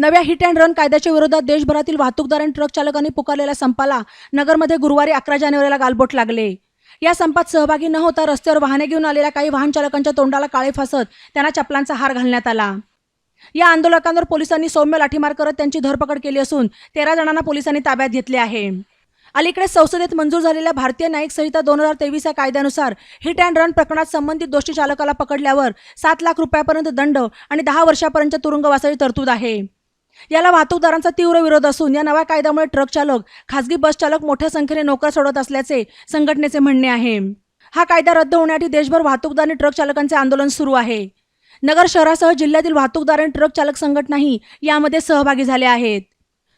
नव्या hit and run कायद्याच्या विरोधात देशभरातील वाहतूकदार आणि ट्रक चालकांनी पुकारलेल्या संपाला नगरमध्ये गुरुवारी अकरा जानेवारीला गालबोट लागले. या संपात सहभागी न होता रस्त्यावर वाहने घेऊन आलेल्या काही वाहन चालकांच्या तोंडाला काळे फासत त्यांना चपलांचा हार घालण्यात आला. या आंदोलकांवर पोलिसांनी सौम्य लाठीमार करत त्यांची धरपकड केली असून तेरा जणांना पोलिसांनी ताब्यात घेतले आहे. अलीकडे संसदेत मंजूर झालेल्या भारतीय न्यायिक संहिता दोन हजार तेवीस या कायद्यानुसार हिट अँड रन प्रकरणात संबंधित दोषी चालकाला पकडल्यावर सात लाख रुपयापर्यंत दंड आणि दहा वर्षापर्यंत तुरुंगवासाची तरतूद आहे. याला वाहतूकदारांचा तीव्र विरोध असून या नव्या कायद्यामुळे ट्रक चालक खासगी बस चालक मोठ्या संख्येने नोकर सोडत असल्याचे संघटनेचे म्हणणे आहे. हा कायदा रद्द होण्यासाठी देशभर वाहतूकदार आणि ट्रक चालकांचे आंदोलन सुरू आहे. नगर शहरासह जिल्ह्यातील वाहतूकदार आणि ट्रक चालक संघटनाही यामध्ये सहभागी झाले आहेत.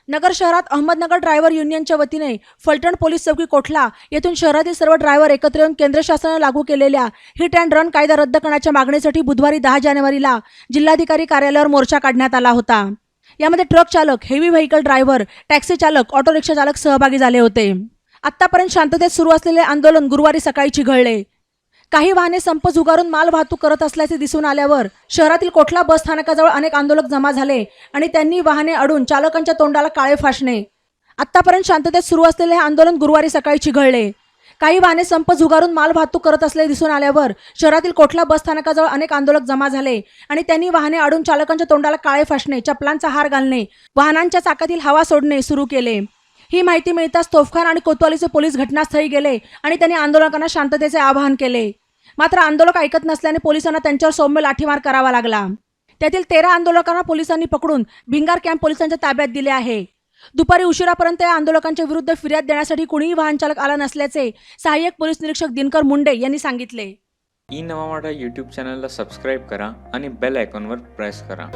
नगर शहरात अहमदनगर ड्रायव्हर युनियनच्या वतीने फलटण पोलीस चौकी कोठला येथून शहरातील सर्व ड्रायव्हर एकत्र येऊन केंद्र शासनाने लागू केलेल्या हिट अँड रन कायदा रद्द करण्याच्या मागणीसाठी बुधवारी दहा जानेवारीला जिल्हाधिकारी कार्यालयावर मोर्चा काढण्यात आला होता. यामध्ये ट्रक चालक हेवी व्हेकल ड्रायव्हर टॅक्सी चालक ऑटो रिक्षा चालक सहभागी झाले होते. आतापर्यंत शांततेत सुरू असलेले आंदोलन गुरुवारी सकाळी चिघळले. काही वाहने संप झुगारून माल वाहतूक करत असल्याचे दिसून आल्यावर शहरातील कोठला बस स्थानकाजवळ अनेक आंदोलक जमा झाले आणि त्यांनी वाहने अडून चालकांच्या तोंडाला काळे फासणे. आतापर्यंत शांततेत सुरू असलेले हे आंदोलन गुरुवारी सकाळी चिघळले. काही वाहने संप झुगारून माल वाहतूक करत असले दिसून आल्यावर शहरातील कोठला बस स्थानकाजवळ अनेक आंदोलक जमा झाले आणि त्यांनी वाहने अडून चालकांच्या तोंडाला काळे फासणे चपलांचा हार घालणे वाहनांच्या चाकातील हवा सोडणे सुरू केले. ही माहिती मिळताच तोफखान आणि कोतवालीचे पोलीस घटनास्थळी गेले आणि त्यांनी आंदोलकांना शांततेचे आवाहन केले. मात्र आंदोलक ऐकत नसल्याने पोलिसांना त्यांच्यावर सौम्य लाठीमार करावा लागला. त्यातील तेरा आंदोलकांना पोलिसांनी पकडून भिंगार कॅम्प पोलिसांच्या ताब्यात दिले आहे. दुपारी उशिरापर्यंत या आंदोलकांच्या विरुद्ध फिर्याद देण्यासाठी कुणीही वाहनचालक आला नसल्याचे सहाय्यक पोलीस निरीक्षक दिनकर मुंडे यांनी सांगितले. ई नवा युट्यूब चॅनलला सबस्क्राईब करा आणि बेल आयकॉनवर प्रेस करा.